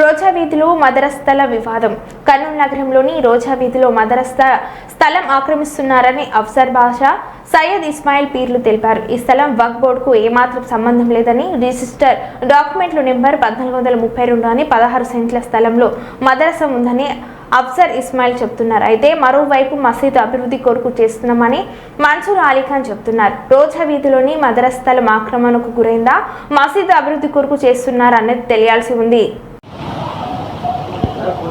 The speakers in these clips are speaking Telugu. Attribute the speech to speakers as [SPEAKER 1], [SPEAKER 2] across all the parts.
[SPEAKER 1] రోజా వీధిలో మదరస్థల వివాదం. కర్నూలు నగరంలోని రోజా వీధిలో మదరస్థ స్థలం ఆక్రమిస్తున్నారని అఫ్సర్ బాషా సయ్యద్ ఇస్మాయిల్ పీర్లు తెలిపారు. ఈ స్థలం వక్ బోర్డుకు ఏమాత్రం సంబంధం లేదని రిజిస్టర్ డాక్యుమెంట్లు నెంబర్ పద్నాలుగు వందల ముప్పై రెండు అని పదహారు సెంట్ల స్థలంలో మదరస ఉందని అఫ్సర్ ఇస్మాయిల్ చెప్తున్నారు. అయితే మరోవైపు మసీదు అభివృద్ధి కొరకు చేస్తున్నామని మన్సూర్ అలీఖాన్ చెప్తున్నారు. రోజా వీధిలోని మదరస్థలం ఆక్రమణకు గురైందా? మసీదు అభివృద్ధి కొరకు చేస్తున్నారనేది తెలియాల్సి ఉంది.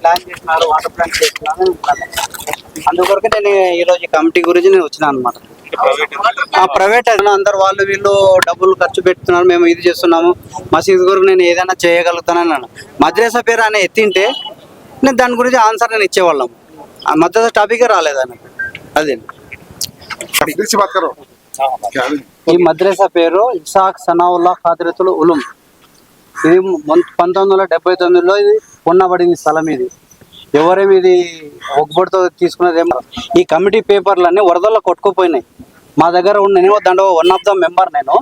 [SPEAKER 2] ప్లాన్ చేస్తున్నారు వాటర్ ప్లాన్ చేసినారు అందుకొరకు నేను ఈరోజు కమిటీ గురించి నేను వచ్చిన అనమాట ప్రైవేట్ అందరు వాళ్ళు వీళ్ళు డబ్బులు ఖర్చు పెడుతున్నారు మేము ఇది చేస్తున్నాము. మసీద్ కొరకు నేను ఏదైనా చేయగలుగుతానని అన్నాను. మద్రసా పేరు అని ఎత్తింటే నేను దాని గురించి ఆన్సర్ నేను ఇచ్చేవాళ్ళం ఆ మద్దతు టాపికే రాలేదు ఆమె అదే. ఈ మద్రసా పేరు ఇసాక్ సనావుల్లా ఖాద్రతుల్ ఉలుం ఇది పంతొమ్మిది వందల డెబ్బై తొమ్మిదిలో ఇది ఉన్నబడింది స్థలం ఇది. ఎవరేమి ఇది ఒగ్గుబడితో తీసుకున్నది ఏమో ఈ కమిటీ పేపర్లన్నీ వరదల్లో కొట్టుకుపోయినాయి. మా దగ్గర ఉన్న నేను దాంట్లో వన్ ఆఫ్ ద మెంబర్ నేను.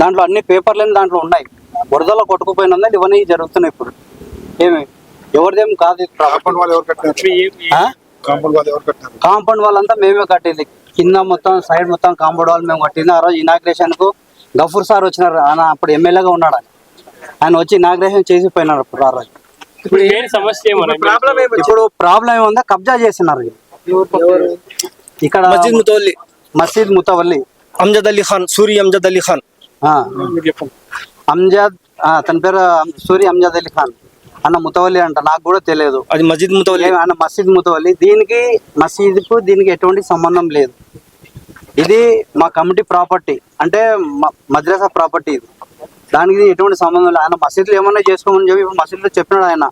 [SPEAKER 2] దాంట్లో అన్ని పేపర్లన్నీ దాంట్లో ఉన్నాయి. వరదల్లో కొట్టుకుపోయినా ఇవన్నీ జరుగుతున్నాయి ఇప్పుడు. ఏమి? ఎవరిదేమి కాదు
[SPEAKER 3] కాంపౌండ్
[SPEAKER 2] వాళ్ళంతా మేమే కట్టింది. కింద మొత్తం సైడ్ మొత్తం కాంపౌండ్ వాళ్ళు మేము కట్టింది. ఆ రోజు ఇనాగ్రేషన్కు గఫూర్ సార్ వచ్చినారు. ఆయన అప్పుడు ఎమ్మెల్యేగా ఉన్నాడు ఆయన. ఆయన వచ్చి ఇనాగ్రేషన్ చేసి పోయినారు అప్పుడు ఆ రోజు.
[SPEAKER 4] ఇప్పుడు సమస్య
[SPEAKER 2] ప్రాబ్లం ఏముందా? కబ్జా చేస్తున్నారు. ఇక్కడ
[SPEAKER 5] మస్జిద్ ముతవల్లి.
[SPEAKER 2] మసీద్ ముతవల్లి.
[SPEAKER 5] అమ్జద్ అలీ ఖాన్ సూరి అమ్జద్ అలీ ఖాన్.
[SPEAKER 2] ఆ, అతని పేరు సూరి అంజద్ అలీ ఖాన్. అన్న ముతవల్లి అంట నాకు కూడా తెలియదు.
[SPEAKER 5] అది మస్జిద్ ముతవల్లి?
[SPEAKER 2] ఆయన మసీద్ ముతవల్లి. దీనికి మసీదుకు దీనికి ఎటువంటి సంబంధం లేదు. ఇది మా కమిటీ ప్రాపర్టీ. అంటే మద్రసా ప్రాపర్టీ ఇది. దానికి ఎటువంటి సంబంధం లేదు. ఆయన మసీదులో ఏమన్నా చేసుకోమని చెప్పి మసీదులో చెప్పినాడు ఆయన.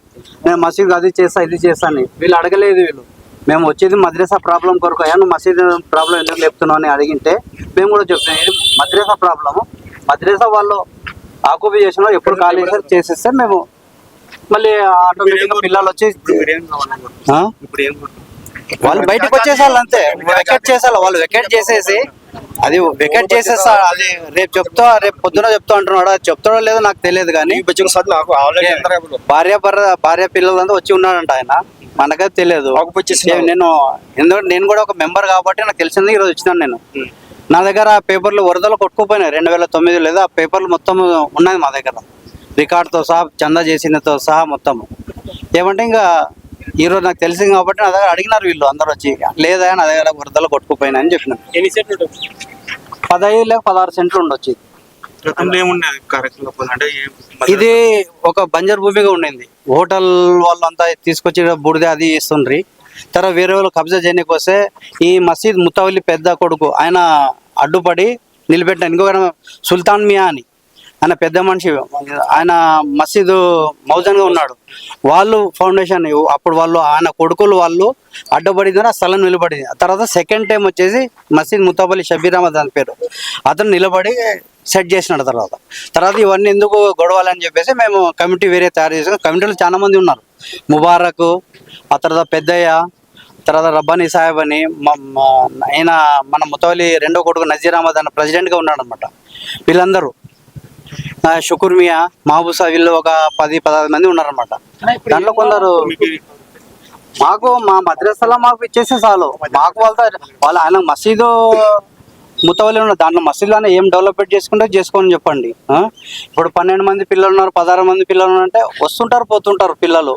[SPEAKER 2] నేను మసీద్ అది చేస్తా ఇది చేస్తా అని. వీళ్ళు అడగలేదు వీళ్ళు. మేము వచ్చేది మద్రసా ప్రాబ్లం కొరకు. అయ్యా నువ్వు మసీద్ ప్రాబ్లం ఎందుకు లేపుతున్నావు అని అడిగింటే మేము కూడా చెప్తున్నాం ఇది మద్రసా ప్రాబ్లము? మద్రసా వాళ్ళు ఆక్యుపై చేసిన ఎప్పుడు ఖాళీ చేసేస్తే మేము మళ్ళీ ఆటోమేటిక్గా పిల్లలు వచ్చి? వాళ్ళు బయటకు వచ్చేసారు అంతే. వెకెట్ చేసారు వాళ్ళు వెకెట్ చేసేసి అది వెకెట్ చేసేసా అది రేపు చెప్తా రేపు పొద్దున చెప్తా అంటున్నాడు. అది చెప్తాడో లేదో నాకు తెలియదు కానీ భార్య భర్త భార్య పిల్లలంతా వచ్చి ఉన్నాడంట ఆయన. మనకైతే తెలియదు. నేను ఎందుకంటే నేను కూడా ఒక మెంబర్ కాబట్టి నాకు తెలిసింది ఈరోజు వచ్చినాను నేను. నా దగ్గర ఆ పేపర్లు వరదలు కొట్టుకుపోయినాయి. రెండు వేల తొమ్మిది లేదా ఆ పేపర్లు మొత్తం ఉన్నాయి మా దగ్గర. రికార్డ్తో సహా చందా చేసినతో సహా మొత్తం ఏమంటే ఇంకా ఈరోజు నాకు తెలిసింది కాబట్టి నా దగ్గర అడిగినారు వీళ్ళు అందరు వచ్చి లేదా నా దగ్గర వరదలు కొట్టుకుపోయినా అని చెప్పినాను
[SPEAKER 4] ఎన్ని సెట్లు
[SPEAKER 2] పదహైదు లేక పదహారు సెంట్లు ఉండొచ్చు ఇది. ఒక బంజర్ భూమిగా ఉండింది. హోటల్ వాళ్ళంతా తీసుకొచ్చి బూడిద అది ఇస్తుండ్రి తర్వాత వేరే వాళ్ళు కబ్జా చేయడానికి వస్తే ఈ మసీద్ ముతవల్లి పెద్ద కొడుకు ఆయన అడ్డుపడి నిలబెట్టిన ఇంకొక సుల్తాన్ మియా అని. ఆయన పెద్ద మనిషి. ఆయన మసీదు మౌజన్గా ఉన్నాడు. వాళ్ళు ఫౌండేషన్ అప్పుడు వాళ్ళు ఆయన కొడుకులు వాళ్ళు అడ్డపడింది ఆ స్థలం నిలబడింది. తర్వాత సెకండ్ టైం వచ్చేసి మసీద్ ముతాబలి షబీర్ అహ్మద్ అని పేరు. అతను నిలబడి సెట్ చేసినాడు తర్వాత. తర్వాత ఇవన్నీ ఎందుకు గొడవలని చెప్పేసి మేము కమిటీ వేరే తయారు చేసాం. కమిటీలో చాలా మంది ఉన్నారు. ముబారక్ ఆ తర్వాత పెద్దయ్య తర్వాత రబ్బానీ సాహెబ్ అని ఆయన మన ముతవలి రెండో కొడుకు నజీర్ అహ్మద్ అన్న ప్రెసిడెంట్గా ఉన్నాడు అనమాట వీళ్ళందరూ. షుకుర్ మియా మహబూసా వీళ్ళు ఒక పది పదహారు మంది ఉన్నారనమాట దాంట్లో కొందరు మాకు మా మద్రసాలో మాకు ఇచ్చేస్తే చాలు. మాకు వాళ్ళతో వాళ్ళ ఆయన మసీదు ముతవల్లి ఉన్నారు దాంట్లో మసీదులోనే ఏం డెవలప్మెంట్ చేసుకుంటే చేసుకోని చెప్పండి? ఇప్పుడు పన్నెండు మంది పిల్లలు ఉన్నారు పదహారు మంది పిల్లలు అంటే వస్తుంటారు పోతుంటారు పిల్లలు.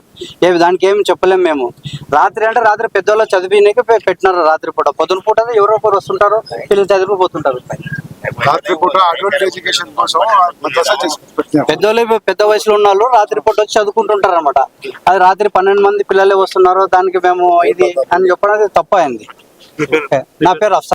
[SPEAKER 2] ఏమి దానికి ఏమి చెప్పలేము మేము. రాత్రి అంటే రాత్రి పెద్దవాళ్ళు చదివినకి పెట్టినారు రాత్రి పూట. పొద్దున పూట ఎవరో ఒకరు వస్తుంటారు పిల్లలు
[SPEAKER 3] అడ్వాన్స్ ఎడ్యుకేషన్ కోసం చేసి పెట్టినారు
[SPEAKER 2] పెద్దోళ్ళు పెద్ద వయసులో ఉన్న వాళ్ళు రాత్రి పూట వచ్చి చదువుకుంటుంటారు అనమాట అది రాత్రి పన్నెండు మంది పిల్లలే వస్తున్నారు దానికి మేము ఇది అని చెప్పడం అది తప్పు అయింది. నా పేరు